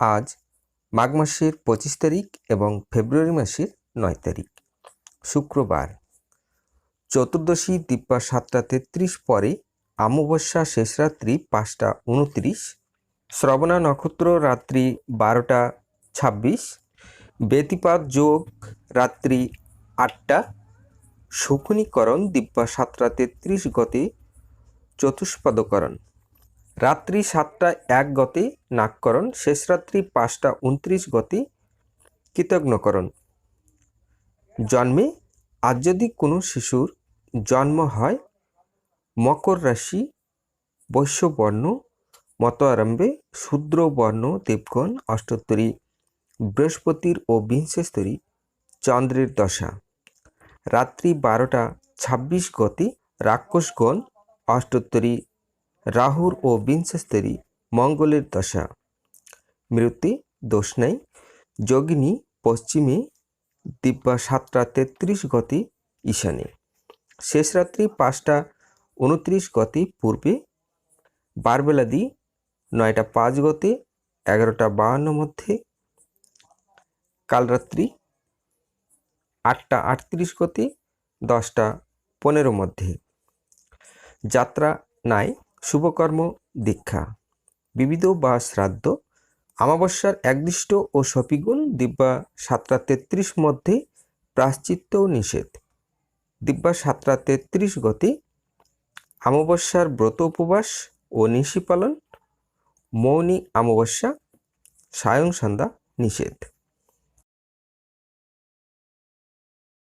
আজ মাঘ মাসের পঁচিশ তারিখ এবং ফেব্রুয়ারি মাসের নয় তারিখ। শুক্রবার। চতুর্দশী দিব্যা সাতটা তেত্রিশ পরে অমাবস্যা শেষ রাত্রি পাঁচটা উনত্রিশ, শ্রবণা নক্ষত্র রাত্রি বারোটা ছাব্বিশ ব্যতিপাত যোগ রাত্রি আটটা, শকুনীকরণ দিব্যা সাতটা তেত্রিশ গতে চতুষ্পদকরণ। রাত্রি সাতটা এক গতি নাককরণ শেষ রাত্রি পাঁচটা উনত্রিশ গতি কৃতজ্ঞকরণ জন্মে আজ যদি কোনো শিশুর জন্ম হয়, মকর রাশি, বৈশ্যবর্ণ মত আরম্ভে শূদ্রবর্ণ, দেবগণ, অষ্টোত্তরী, বৃহস্পতির ও বিংশস্তরী, চন্দ্রের দশা। রাত্রি বারোটা ছাব্বিশ গতি, রাক্ষসগণ, অষ্টোত্তরী রাহুর ও বিংশস্তরী মঙ্গলের দশা। মৃত্যু দোষ নাই। যোগিনী পশ্চিমে দিব্যা সাতটা তেত্রিশ গতি ঈশানে। শেষ রাত্রি পাঁচটা উনত্রিশ গতি পূর্বে। বারবেলাদি নয়টা পাঁচ গতে, এগারোটা বাহান্ন মধ্যে। কাল রাত্রি আটটা আটত্রিশ গতি, দশটা পনেরো মধ্যে। যাত্রা নাই। শুভকর্ম, দীক্ষা। বিবিধ বা শ্রাদ্ধ, অমাবস্যার একদৃষ্ট ও সপিগুণ দিব্যা সাতটা তেত্রিশ মধ্যে প্রাশ্চিত্য নিষেধ। দিব্যা সাতটা তেত্রিশ গতি, অমাবস্যার ব্রত উপবাস ও নিশি পালন, মৌনী অমাবস্যা, সায়ং সন্ধ্যা নিষেধ।